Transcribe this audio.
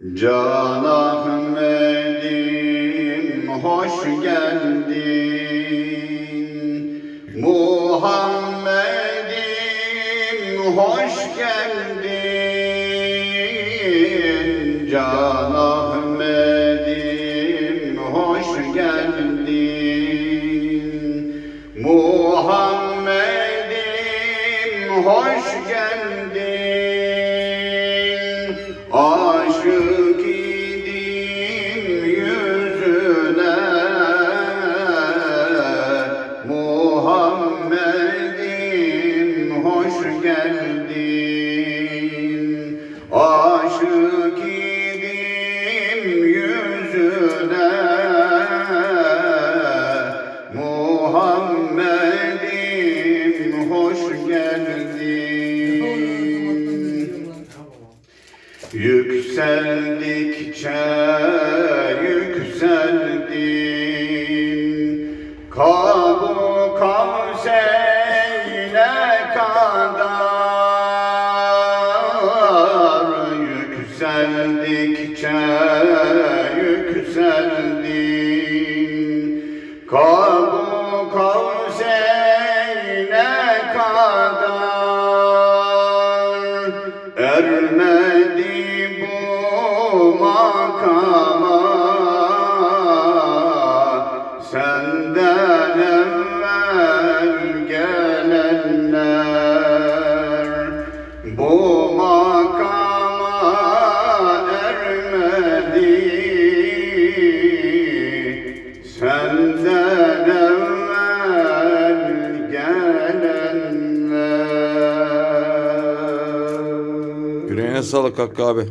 Can Ahmet'im hoş geldin. Muhammed'im hoş geldin. Can Ahmet'im hoş geldin. Muhammed'im hoş geldin Muhammed'im hoş geldin. Aşık idim yüzüne Muhammed'im hoş geldin. Yükseldikçe yükseldin Yükseldikçe yükseldin Kabu kavseyle kadar. Ermedi bu makama. Senden evvel gelenler. Bu makama Yüreğine sağlık Hakkı abi.